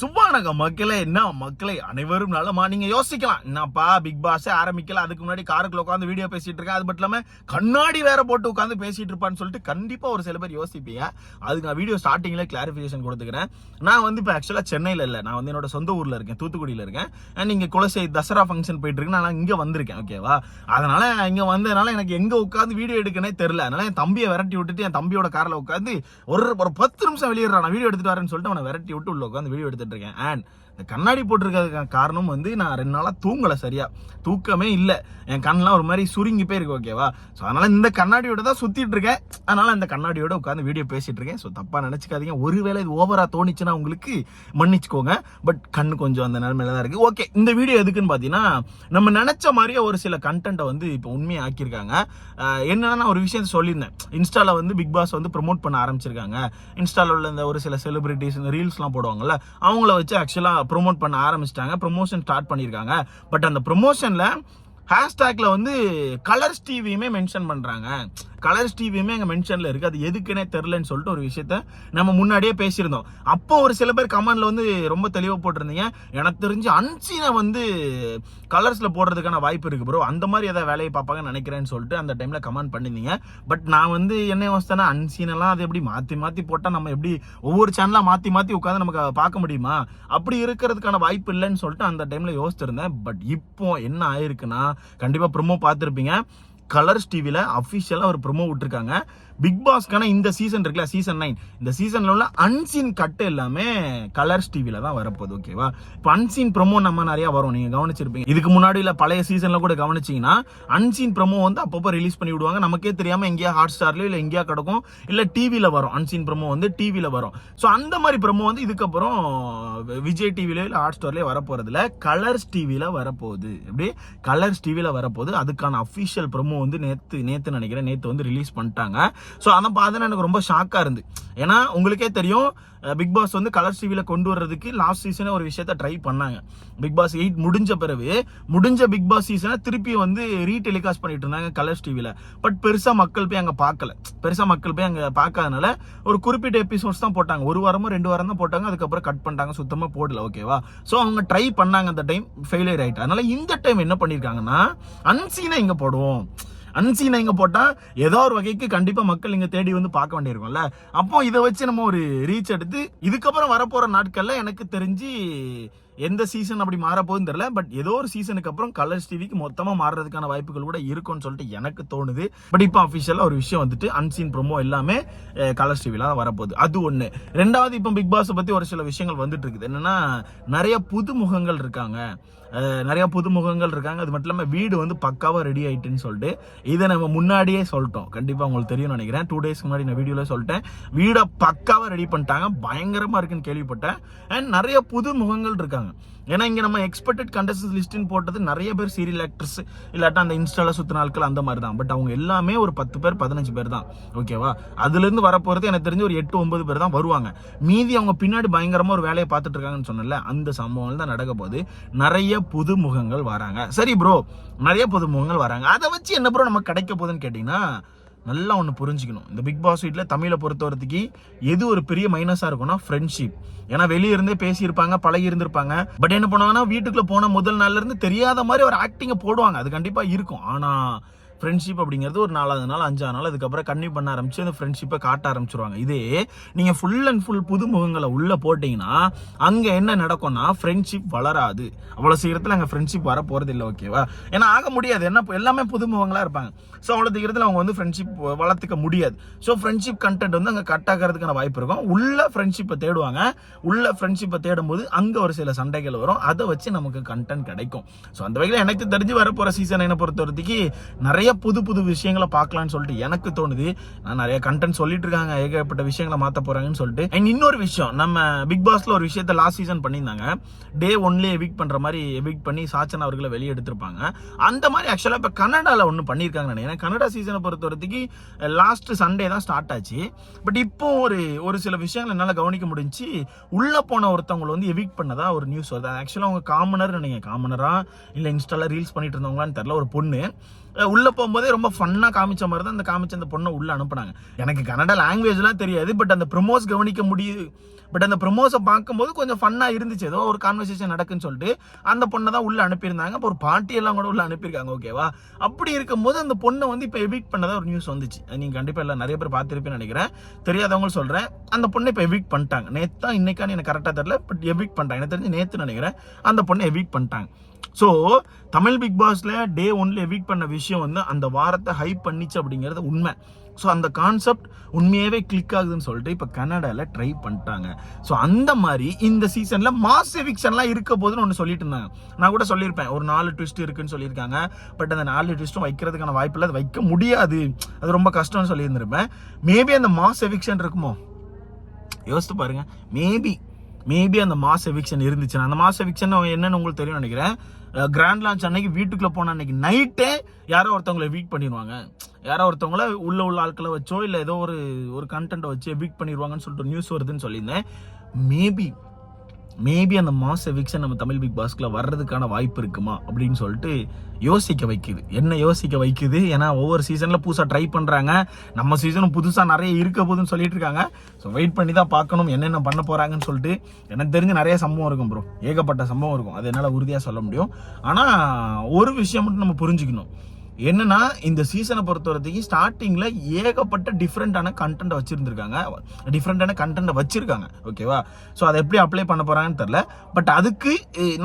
சுவானக மக்களே என்ன? மக்களே அனைவரும் நல்லமா நீங்க யோசிக்கலாம். என்னப்பா பிக் பாஸ் ஆரம்பிக்கல? அதுக்கு முன்னாடி காருக்குள்ள உட்காந்து வீடியோ பேசிட்டு இருக்கேன். அது மட்டும் இல்லாம கண்ணாடி வேற போட்டு உட்காந்து பேசிட்டு இருப்பான்னு சொல்லிட்டு கண்டிப்பா ஒரு சில பேர் யோசிப்பீங்க. அதுக்கு நான் வீடியோ ஸ்டார்டிங்ல கிளாரிபிகேஷன் கொடுத்துக்கிறேன். நான் வந்து இப்போ ஆக்சுவலா சென்னையில இல்ல. நான் வந்து என்னோட சொந்த ஊர்ல இருக்கேன். தூத்துக்குடியில இருக்கேன். அண்ட் இங்க குலசை தசரா ஃபங்க்ஷன் போயிட்டு இருக்கு. நான் இங்க வந்திருக்கேன் ஓகேவா அதனால இங்க வந்ததுனால எனக்கு எங்க உட்காந்து வீடியோ எடுக்கனே தெரியல. அதனால என் தம்பியை விரட்டி விட்டுட்டு என் தம்பியோட கார்ல உட்காந்து ஒரு ஒரு பத்து நிமிஷம் வெளியிடுறான் நான் வீடியோ எடுத்துட்டு வரேன்னு சொல்லிட்டு அவனை விரட்டி விட்டு உள்ள உட்காந்து வீடியோ எடுத்துட்டு இருக்கேன் அண்ட் இந்த கண்ணாடி போட்டிருக்கிறதுக்கான காரணம் வந்து நான் ரெண்டு நாளாக தூங்கலை சரியாக தூக்கமே இல்லை. என் கண்ணெலாம் ஒரு மாதிரி சுருங்கி போயிருக்கு ஓகேவா ஸோ அதனால் இந்த கண்ணாடியோட தான் சுற்றிட்டுருக்கேன் இருக்கேன். இந்த கண்ணாடியோட உட்காந்து வீடியோ பேசிகிட்டு இருக்கேன். ஸோ தப்பாக நினச்சிக்காதீங்க. ஒருவேளை இது ஓவராக தோணுச்சுன்னா உங்களுக்கு மன்னிச்சுக்கோங்க. பட் கண் கொஞ்சம் அந்த நிலமையில தான் இருக்குது ஓகே இந்த வீடியோ எதுக்குன்னு பார்த்தீங்கன்னா நம்ம நினச்ச மாதிரியே ஒரு சில கண்டென்ட்டை வந்து இப்போ உண்மையை ஆக்கியிருக்காங்க என்னென்னா நான் ஒரு விஷயத்த சொல்லியிருந்தேன். இன்ஸ்டாவில் வந்து பிக் பாஸ் வந்து ப்ரொமோட் பண்ண ஆரம்பிச்சிருக்காங்க. இன்ஸ்டாவில் உள்ள இந்த ஒரு சில செலிபிரிட்டிஸ் இந்த ரீல்ஸ்லாம் போடுவாங்கல்ல அவங்கள வச்சு ஆக்சுவலாக ப்ரோமோட் பண்ண ஆரம்பிச்சிட்டாங்க. ப்ரொமோஷன் ஸ்டார்ட் பண்ணியிருக்காங்க. பட் அந்த ப்ரொமோஷனில் ஹேஷ்டேக்கில் வந்து கலர்ஸ் டிவியுமே மென்ஷன் பண்ணுறாங்க கலர்ஸ் டிவியுமே அங்கே மென்ஷனில் இருக்குது அது எதுக்குன்னே தெரிலன்னு சொல்லிட்டு ஒரு விஷயத்த நம்ம முன்னாடியே பேசியிருந்தோம். அப்போ ஒரு சில பேர் கமெண்டில் வந்து ரொம்ப தெளிவாக போட்டிருந்தீங்க. எனக்கு தெரிஞ்சு அன்சீனை வந்து கலர்ஸில் போடுறதுக்கான வாய்ப்பு இருக்கு ப்ரோ அந்த மாதிரி ஏதாவது வேலையை பார்ப்பாங்கன்னு நினைக்கிறேன்னு சொல்லிட்டு அந்த டைமில் கமெண்ட் பண்ணியிருந்தீங்க. பட் நான் வந்து என்ன யோசித்தேன்னா அன்சீனெல்லாம் அது எப்படி மாற்றி மாற்றி போட்டால் நம்ம எப்படி ஒவ்வொரு சேனலாக மாற்றி மாற்றி உட்காந்து நமக்கு பார்க்க முடியுமா? அப்படி இருக்கிறதுக்கான வாய்ப்பு இல்லைன்னு சொல்லிட்டு அந்த டைமில் யோசிச்சிருந்தேன். பட் இப்போ என்ன ஆயிருக்குன்னா கண்டிப்பாக ப்ரொமோ பார்த்துருப்பீங்க. கலர்ஸ் டிவியில் அஃபிஷியலாக ஒரு ப்ரொமோ விட்டுருக்காங்க. பிக் பாஸ்க்கான இந்த சீசன் இருக்குல்ல சீசன் நைன் இந்த சீசன்ல உள்ள அன்சீன் கட்டு எல்லாமே கலர்ஸ் டிவியில் தான் வரப்போகுது ஓகேவா இப்போ அன்சீன் ப்ரொமோ நம்ம நிறைய வரும் நீங்கள் கவனிச்சிருப்பீங்க. இதுக்கு முன்னாடி இல்லை பழைய சீசனில் கூட கவனிச்சிங்கன்னா அன்சீன் ப்ரொமோ வந்து அப்பப்போ ரிலீஸ் பண்ணி விடுவாங்க. நமக்கே தெரியாமல் எங்கேயா ஹாட் ஸ்டார்லையோ இல்லை எங்கேயா கிடக்கும் இல்லை டிவியில் வரும். அன்சீன் ப்ரொமோ வந்து டிவியில் வரும். ஸோ அந்த மாதிரி ப்ரொமோ வந்து இதுக்கப்புறம் விஜய் டிவிலையோ இல்லை ஹாட் ஸ்டார்லேயோ வரப்போகிறதுல கலர்ஸ் டிவியில் வரப்போகுது. எப்படி? கலர்ஸ் டிவியில் வரப்போகுது. அதுக்கான அஃபிஷியல் ப்ரொமோ வந்து நேற்று நேற்று நினைக்கிறேன் நேற்று வந்து ரிலீஸ் பண்ணிட்டாங்க. ஸோ அதை பார்த்தா எனக்கு ரொம்ப ஷாக்காக இருந்து. ஏன்னா உங்களுக்கே தெரியும் பிக் பாஸ் வந்து கலர்ஸ் டிவியில் கொண்டு வர்றதுக்கு லாஸ்ட் சீசனே ஒரு விஷயத்த ட்ரை பண்ணாங்க. பிக் பாஸ் எயிட் முடிஞ்ச பிறகு முடிஞ்ச பிக் பாஸ் சீசனை திருப்பி வந்து ரீடெலிகாஸ்ட் பண்ணிட்டு இருந்தாங்க கலர்ஸ் டிவியில் பட் பெருசாக மக்கள் போய் அங்கே பார்க்கல. பெருசாக மக்கள் போய் அங்கே பார்க்காதனால ஒரு குறிப்பிட்ட எபிசோட்ஸ் தான் போட்டாங்க. ஒரு வாரமோ ரெண்டு வாரம் தான் போட்டாங்க. அதுக்கப்புறம் கட் பண்ணிட்டாங்க. சுத்தமாக போடல ஓகேவா ஸோ அவங்க ட்ரை பண்ணாங்க அந்த டைம் ஃபெயிலியர் ஆகிட்டு அதனால இந்த டைம் என்ன பண்ணியிருக்காங்கன்னா அன்சீனை இங்கே போடுவோம். அன்சீனை இங்கே போட்டால் ஏதோ ஒரு வகைக்கு கண்டிப்பாக மக்கள் இங்கே தேடி வந்து பார்க்க வேண்டியிருக்கும்ல. அப்போ இதை வச்சு நம்ம ஒரு ரீச் எடுத்து இதுக்கப்புறம் வரப்போகிற நாட்களில் எனக்கு தெரிஞ்சு எந்த சீசன் அப்படி மாறப்போகுதுன்னு தெரியல பட் ஏதோ ஒரு சீசனுக்கு அப்புறம் கலர்ஸ் டிவிக்கு மொத்தமாக மாறுறதுக்கான வாய்ப்புகள் கூட இருக்கும்னு சொல்லிட்டு எனக்கு தோணுது. பட் இப்போ அஃபிஷியலாக ஒரு விஷயம் வந்துட்டு அன்சீன் ப்ரோமோ எல்லாமே கலர்ஸ் டிவிலாம் தான் வரப்போகுது. அது ஒன்று ரெண்டாவது இப்போ பிக் பாஸை பற்றி ஒரு சில விஷயங்கள் வந்துட்டு இருக்குது. என்னன்னா நிறைய புது முகங்கள் இருக்காங்க நிறைய புது முகங்கள் இருக்காங்க. அது மட்டும் இல்லாமல் வீடு வந்து பக்காவாக ரெடி ஆயிட்டுன்னு சொல்லிட்டு இதை நம்ம முன்னாடியே சொல்லிட்டோம். கண்டிப்பாக உங்களுக்கு தெரியும்னு நினைக்கிறேன். டூ டேஸ்க்கு முன்னாடி நான் வீடியோவில் சொல்லிட்டேன். வீடை பக்காவாக ரெடி பண்ணிட்டாங்க. பயங்கரமாக இருக்குன்னு கேள்விப்பட்டேன். அண்ட் நிறைய புது முகங்கள் இருக்காங்க. ஏன்னா இங்கே நம்ம எக்ஸ்பெக்டட் கண்டஸ்டன்ஸ் லிஸ்ட்னு போட்டது நிறைய பேர் சீரியல் ஆக்டர்ஸ் இல்லாட்டா அந்த இன்ஸ்டால சுற்றின நாட்கள் அந்த மாதிரி தான். பட் அவங்க எல்லாமே ஒரு பத்து பேர் பதினஞ்சு பேர் தான். ஓகேவா அதுலேருந்து வரப்போகிறது எனக்கு தெரிஞ்சு ஒரு எட்டு ஒன்பது பேர் தான் வருவாங்க. மீதி அவங்க பின்னாடி பயங்கரமாக ஒரு வேலையை பார்த்துட்டு இருக்காங்கன்னு சொன்னல அந்த சம்பவங்கள் தான் நடக்க போது நிறைய புது முகங்கள் வராங்க. சரி ப்ரோ நிறைய புது முகங்கள் வராங்க. அதை வச்சு என்ன ப்ரோ நம்ம கிடைக்க போகுதுன்னு கேட்டிங்கன்னா நல்லா ஒன்று புரிஞ்சுக்கணும். இந்த பிக் பாஸ் வீட்டில் தமிழை பொறுத்தவரைக்கு எது ஒரு பெரிய மைனஸாக இருக்கும்னா ஃப்ரெண்ட்ஷிப் ஏன்னா வெளியிருந்தே பேசியிருப்பாங்க பழகி இருந்திருப்பாங்க. பட் என்ன பண்ணுவாங்கன்னா வீட்டுக்குள்ள போன முதல் நாள்ல இருந்து தெரியாத மாதிரி ஒரு ஆக்டிங்கை போடுவாங்க. அது கண்டிப்பாக இருக்கும். ஆனால் ஃப்ரெண்ட்ஷிப் அப்படிங்கிறது ஒரு நாலாவது நாள் அஞ்சாவது நாள் அதுக்கப்புறம் கன்னி பண்ண ஆரம்பிச்சு அந்த ஃப்ரெண்ட்ஷிப்பை காட்ட ஆரம்பிச்சிருவாங்க. இதே நீங்கள் ஃபுல் அண்ட் ஃபுல் புது முகங்களை உள்ளே போட்டிங்கன்னா அங்கே என்ன நடக்கும்னா ஃப்ரெண்ட்ஷிப் வளராது. அவ்வளோ சீக்கிரத்தில் அங்கே ஃப்ரெண்ட்ஷிப் வர போகிறது இல்லை ஓகேவா ஏன்னா ஆக முடியாது. என்ன எல்லாமே புது முகங்களாக இருப்பாங்க. ஸோ அவ்வளோ சீக்கிரத்தில் அவங்க வந்து ஃப்ரெண்ட்ஷிப் வளர்த்துக்க முடியாது. ஸோ ஃப்ரெண்ட்ஷிப் கண்டென்ட் வந்து அங்கே கட் ஆகிறதுக்கான வாய்ப்பு இருக்கும். உள்ள ஃப்ரெண்ட்ஷிப்பை தேடுவாங்க. உள்ள ஃப்ரெண்ட்ஷிப்பை தேடும்போது அங்கே ஒரு சில சண்டைகள் வரும். அதை வச்சு நமக்கு கண்டென்ட் கிடைக்கும். ஸோ அந்த வகையில் எனக்கு தெரிஞ்சு வரப்போகிற சீசன் என்ன பொறுத்தவரைக்கு நிறைய புது புது விஷயங்களை பார்க்கலாம்னு சொல்லிட்டு எனக்கு தோணுது. நான் நிறைய கண்டென்ட் சொல்லிட்டு இருக்காங்க. ஏகப்பட்ட விஷயங்களை மாற்ற போறாங்கன்னு சொல்லிட்டு. அண்ட் இன்னொரு விஷயம் நம்ம பிக் பாஸ்ல ஒரு விஷயத்த லாஸ்ட் சீசன் பண்ணியிருந்தாங்க. டே ஒன்லேயே எவிக் பண்ற மாதிரி எவிக் பண்ணி சாச்சன் அவர்களை வெளியே எடுத்திருப்பாங்க. அந்த மாதிரி ஆக்சுவலாக இப்போ கனடாவில் ஒன்று பண்ணியிருக்காங்க நினைக்கிறேன். கனடா சீசனை பொறுத்தவரைக்கு லாஸ்ட் சண்டே தான் ஸ்டார்ட் ஆச்சு. பட் இப்போ ஒரு ஒரு சில விஷயங்கள் என்னால் கவனிக்க முடிஞ்சு உள்ள போன ஒருத்தவங்களை வந்து எவிக் பண்ணதா ஒரு நியூஸ் வருது. ஆக்சுவலாக அவங்க காமனர் நினைங்க காமனரா இல்லை இன்ஸ்டால ரீல்ஸ் பண்ணிட்டு இருந்தவங்களான்னு தெரியல. ஒரு பொண்ணு. உள்ளே போகும்போதே ரொம்ப ஃபன்னாக காமிச்ச மாதிரி தான் அந்த காமிச்ச அந்த பொண்ணை உள்ளே அனுப்புனாங்க. எனக்கு கன்னட லாங்குவேஜ்லாம் தெரியாது பட் அந்த ப்ரமோஸ் கவனிக்க முடியுது. பட் அந்த ப்ரமோஸை பார்க்கும்போது கொஞ்சம் ஃபன்னாக இருந்துச்சு. ஏதோ ஒரு கான்வர்சேஷன் நடக்குன்னு சொல்லிட்டு அந்த பொண்ணை தான் உள்ளே அனுப்பியிருந்தாங்க. அப்போ ஒரு பார்ட்டி எல்லாம் கூட உள்ளே அனுப்பியிருக்காங்க ஓகேவா அப்படி இருக்கும்போது அந்த பொண்ணை வந்து இப்போ எவிக் பண்ணதாக ஒரு நியூஸ் வந்துச்சு. நீங்கள் கண்டிப்பாக எல்லாம் நிறைய பேர் பார்த்துருப்பேன்னு நினைக்கிறேன். தெரியாதவங்க சொல்கிறேன் அந்த பொண்ணை இப்போ எவிக் பண்ணிட்டாங்க. நேற்று தான் இன்னைக்கான எனக்கு கரெக்டாக தெரில பட் எவிட் பண்ணிட்டாங்க. எனக்கு தெரிஞ்சு நேற்று நினைக்கிறேன். அந்த பொண்ணை எவிட் பண்ணிட்டாங்க. ஸோ தமிழ் பிக் பாஸில் டே ஒன்ல எவிக் பண்ண விஷயம் விஷயம் வந்து அந்த வாரத்தை ஹைப் பண்ணிச்சு அப்படிங்கிறது உண்மை. ஸோ அந்த கான்செப்ட் உண்மையாகவே கிளிக் ஆகுதுன்னு சொல்லிட்டு இப்போ கனடாவில் ட்ரை பண்ணிட்டாங்க. ஸோ அந்த மாதிரி இந்த சீசனில் மாஸ் எவிக்ஷன்லாம் இருக்க போதுன்னு ஒன்று சொல்லிட்டு இருந்தாங்க. நான் கூட சொல்லியிருப்பேன். ஒரு நாலு ட்விஸ்ட் இருக்குன்னு சொல்லியிருக்காங்க. பட் அந்த நாலு ட்விஸ்ட்டும் வைக்கிறதுக்கான வாய்ப்பு இல்லை அது வைக்க முடியாது. அது ரொம்ப கஷ்டம்னு சொல்லியிருந்திருப்பேன். மேபி அந்த மாஸ் எவிக்ஷன் இருக்குமோ? யோசித்து பாருங்க. மேபி மேபி அந்த மாஸ் எவிக்ஷன் இருந்துச்சுன்னா அந்த மாஸ் எவிக்ஷன் என்னன்னு உங்களுக்கு தெரியும் நினைக்கிறேன். கிராண்ட் லான்ச் அன்னைக்கு வீட்டுக்குள்ளே போன அன்னைக்கு நைட்டே யாரோ ஒருத்தவங்களை வீக் பண்ணிடுவாங்க யாரோ ஒருத்தவங்கள உள்ள உள்ள ஆட்களை வச்சோ இல்லை ஏதோ ஒரு ஒரு கண்டென்ட்டை வச்சு வீக் பண்ணிடுவாங்கன்னு சொல்லிட்டு நியூஸ் வருதுன்னு சொல்லியிருந்தேன். மேபி மேபி அந்த மாஸ் எவிக்ஷன் நம்ம தமிழ் பிக் பாஸ்கில் வர்றதுக்கான வாய்ப்பு இருக்குமா அப்படின்னு சொல்லிட்டு யோசிக்க வைக்குது. என்ன யோசிக்க வைக்குது? ஏன்னா ஒவ்வொரு சீசனில் புதுசாக ட்ரை பண்ணுறாங்க நம்ம சீசனும் புதுசாக நிறைய இருக்க போகுதுன்னு சொல்லிட்டு இருக்காங்க. ஸோ வெயிட் பண்ணி தான் பார்க்கணும் என்னென்ன பண்ண போகிறாங்கன்னு சொல்லிட்டு எனக்கு தெரிஞ்சு நிறைய சம்பவம் இருக்கும் ப்ரோ ஏகப்பட்ட சம்பவம் இருக்கும். அது என்னால் உறுதியாக சொல்ல முடியும். ஆனால் ஒரு விஷயம் மட்டும் நம்ம புரிஞ்சுக்கணும். என்னன்னா இந்த சீசனை பொறுத்த வரைக்கும் ஸ்டார்டிங்ல ஏகப்பட்ட டிஃப்ரெண்டான கண்டென்ட் வச்சிருந்திருக்காங்க. டிஃப்ரெண்டான கண்டென்ட் வச்சிருக்காங்க. ஓகேவா ஸோ அதை எப்படி அப்ளை பண்ண போறாங்கன்னு தெரில பட் அதுக்கு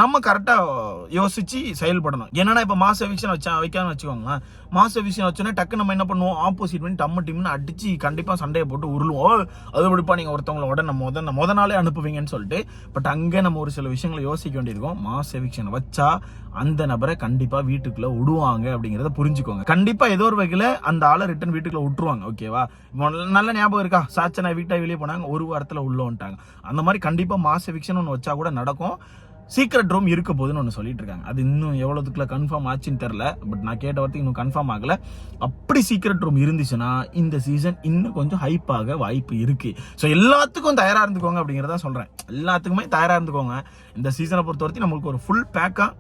நம்ம கரெக்டாக யோசிச்சு செயல்படணும். என்னன்னா இப்போ மாச எவிக்ஷன் வச்சா வைக்கான்னு வச்சுக்கோங்களேன். மாச விஷயம் வச்சோன்னா டக்கு நம்ம என்ன பண்ணுவோம்? ஆப்போசிட் பண்ணி டம்மு டிம்னு அடிச்சு கண்டிப்பாக சண்டையை போட்டு உருளுவோம். அது விடுப்பா நீங்கள் ஒருத்தவங்கள உடனே முத முத நாளே அனுப்புவீங்கன்னு சொல்லிட்டு பட் அங்கே நம்ம ஒரு சில விஷயங்களை யோசிக்க வேண்டியிருக்கும். மாஸ் எவிக்ஷன் வச்சா அந்த நபரை கண்டிப்பாக வீட்டுக்குள்ளே விடுவாங்க அப்படிங்கிறத புரிஞ்சுக்கோங்க. கண்டிப்பாக ஏதோ ஒரு வகையில் அந்த ஆளை ரிட்டன் வீட்டுக்குள்ளே விட்டுருவாங்க ஓகேவா நல்ல ஞாபகம் இருக்கா? சாச்சனா வீட்டை வெளியே போனாங்க ஒரு வாரத்தில் உள்ள வந்துட்டாங்க. அந்த மாதிரி கண்டிப்பாக மாஸ் எவிக்ஷன் ஒன்று வச்சா கூட நடக்கும். சீக்ரெட் ரூம் இருக்க போதுன்னு ஒன்று சொல்லிட்டு இருக்காங்க. அது இன்னும் எவ்வளோத்துக்குள்ள கன்ஃபார்ம் ஆச்சுன்னு தெரில பட் நான் கேட்ட வார்த்தைக்கு இன்னும் கன்ஃபார்ம் ஆகல. அப்படி சீக்ரெட் ரூம் இருந்துச்சுன்னா இந்த சீசன் இன்னும் கொஞ்சம் ஹைப்பாக வாய்ப்பு இருக்கு. ஸோ எல்லாத்துக்கும் தயாராக இருந்துக்கோங்க அப்படிங்கிறத சொல்கிறேன் எல்லாத்துக்குமே தயாராக இருந்துக்கோங்க. இந்த சீசனை பொறுத்த வரைக்கும் நம்மளுக்கு ஒரு ஃபுல் பேக்காக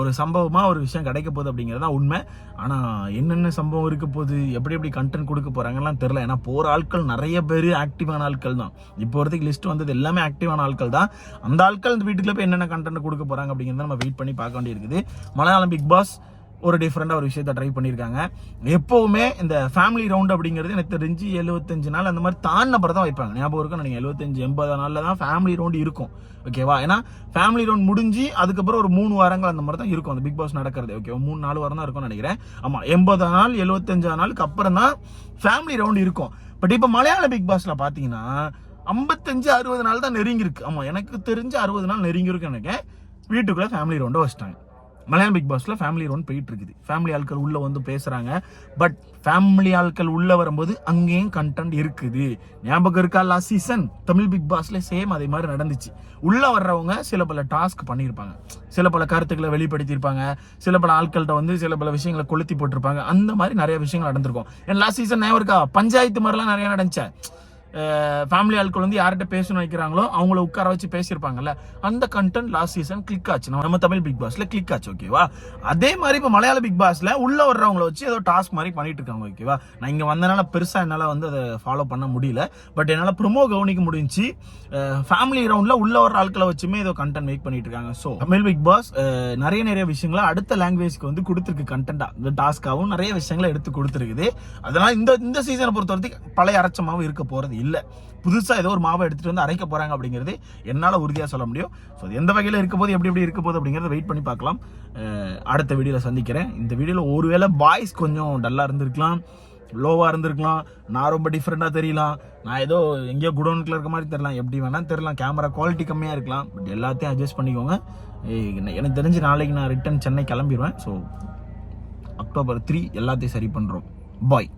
ஒரு சம்பவமாக ஒரு விஷயம் கிடைக்க போகுது அப்படிங்கிறது தான் உண்மை. ஆனால் என்னென்ன சம்பவம் இருக்க போகுது? எப்படி எப்படி கண்டென்ட் கொடுக்க போகிறாங்கலாம் தெரியல. ஏன்னா போகிற ஆட்கள் நிறைய பேர் ஆக்டிவான ஆட்கள் தான். இப்போ வரைக்கும் லிஸ்ட் வந்தது எல்லாமே ஆக்டிவான ஆட்கள் தான். அந்த ஆட்கள் இந்த வீட்டுக்குள்ளே போய் என்னென்ன கண்டென்ட் கொடுக்க போகிறாங்க அப்படிங்கிறத நம்ம வெயிட் பண்ணி பார்க்க வேண்டியிருக்குது. மலையாளம் பிக் பாஸ் ஒரு டிஃப்ரெண்டாக ஒரு விஷயத்த ட்ரை பண்ணியிருக்காங்க எப்போவுமே இந்த ஃபேமிலி ரவுண்ட் அப்படிங்கிறது எனக்கு தெரிஞ்சு எழுபத்தஞ்சு நாள் அந்த மாதிரி தாண்டின அப்புறம் தான் வைப்பாங்க. ஞாபகம் இருக்கும் நீங்கள் எழுபத்தஞ்சு எண்பது நாளில் தான் ஃபேமிலி ரவுண்ட் இருக்கும். ஓகேவா ஏன்னா ஃபேமிலி ரவுண்ட் முடிஞ்சு அதுக்கப்புறம் ஒரு மூணு வாரங்கள் அந்த மாதிரி தான் இருக்கும். அந்த பிக் பாஸ் நடக்கிறது. ஓகே மூணு நாலு வாரம் தான் இருக்கும்னு நினைக்கிறேன். ஆமாம் எண்பது நாள் எழுபத்தஞ்சா நாளுக்கு அப்புறம் தான் ஃபேமிலி ரவுண்ட் இருக்கும். பட் இப்போ மலையாள பிக் பாஸில் பார்த்தீங்கன்னா ஐம்பத்தஞ்சு அறுபது நாள் தான் நெருங்கி இருக்கு எனக்கு தெரிஞ்சு அறுபது நாள் நெருங்கி இருக்கு நினைக்கிறேன். வீட்டுக்குள்ளே ஃபேமிலி ரவுண்டை வச்சிட்டாங்க. மலையாளம் பிக் பாஸில் ஃபேமிலி ரவுண்ட் போயிட்டு இருக்குது ஃபேமிலி ஆட்கள் உள்ள வந்து பேசுறாங்க. பட் ஃபேமிலி ஆட்கள் உள்ள வரும்போது அங்கேயும் கண்டென்ட் இருக்குது. ஞாபகம் இருக்கா லாஸ்ட் சீசன் தமிழ் பிக் பாஸ்ல சேம் அதே மாதிரி நடந்துச்சு. உள்ள வர்றவங்க சில பல டாஸ்க் பண்ணியிருப்பாங்க. சில பல கருத்துக்களை வெளிப்படுத்தியிருப்பாங்க. சில பல ஆட்கள்கிட்ட வந்து சில பல விஷயங்களை கொளுத்தி போட்டிருப்பாங்க. அந்த மாதிரி நிறைய விஷயங்கள் நடந்திருக்கும். ஏன் லாஸ்ட் சீசன் ஞாபகம் இருக்கா? பஞ்சாயத்து மாதிரிலாம் நிறைய நடந்துச்சு? ஃபேமிலி ஆட்கள் வந்து யார்கிட்ட பேசணும்னு வைக்கிறாங்களோ அவங்கள உட்கார வச்சு பேசியிருப்பாங்கல்ல அந்த கண்டென்ட் லாஸ்ட் சீசன் கிளிக் ஆச்சு. நம்ம தமிழ் பிக் பாஸ்ல கிளிக் ஆச்சு ஓகேவா அதே மாதிரி இப்போ மலையாள பிக் பாஸ்ல உள்ள வர்றவங்கள வச்சு ஏதோ டாஸ்க் மாதிரி பண்ணிட்டு இருக்காங்க ஓகேவா நான் இங்கே வந்தனால பெருசா என்னால் வந்து அதை ஃபாலோ பண்ண முடியல. பட் என்னால் ப்ரொமோ கவனிக்க முடிஞ்சு ஃபேமிலி ரவுண்ட்ல உள்ள வர்ற ஆட்களை வச்சுமே ஏதோ கண்டென்ட் மேக் பண்ணிட்டு இருக்காங்க. ஸோ தமிழ் பிக் பாஸ் நிறைய நிறைய விஷயங்களை அடுத்த லாங்குவேஜ்க்கு வந்து கொடுத்துருக்கு கண்டென்ட்டாக இந்த டாஸ்க்காகவும் நிறைய விஷயங்களை எடுத்து கொடுத்துருக்குது. அதனால இந்த இந்த சீசனை பொறுத்த வரைக்கும் பழைய அரைச்சமாகவும் இருக்க போறது இல்லை. புதுசாக ஏதோ ஒரு மாவை எடுத்துகிட்டு வந்து அரைக்க போகிறாங்க அப்படிங்கிறது என்னால் உறுதியாக சொல்ல முடியும். ஸோ அது எந்த வகையில் இருக்க போது எப்படி எப்படி இருக்க போகுது அப்படிங்கிறத வெயிட் பண்ணி பார்க்கலாம். அடுத்த வீடியோவில் சந்திக்கிறேன். இந்த வீடியோவில் ஒருவேளை பாய்ஸ் கொஞ்சம் டல்லாக இருந்திருக்கலாம் லோவாக இருந்திருக்கலாம் நான் ரொம்ப டிஃப்ரெண்ட்டாக தெரியலாம் நான் ஏதோ எங்கேயோ குடோனுக்குள்ள இருக்க மாதிரி தெரியலாம் எப்படி வேணால் தெரியலாம் கேமரா குவாலிட்டி கம்மியாக இருக்கலாம் பட் எல்லாத்தையும் அட்ஜஸ்ட் பண்ணிக்கோங்க. எனக்கு தெரிஞ்சு நாளைக்கு நான் ரிட்டர்ன் சென்னை கிளம்பிடுவேன் ஸோ அக்டோபர் த்ரீ எல்லாத்தையும் சரி பண்ணுறோம் பாய்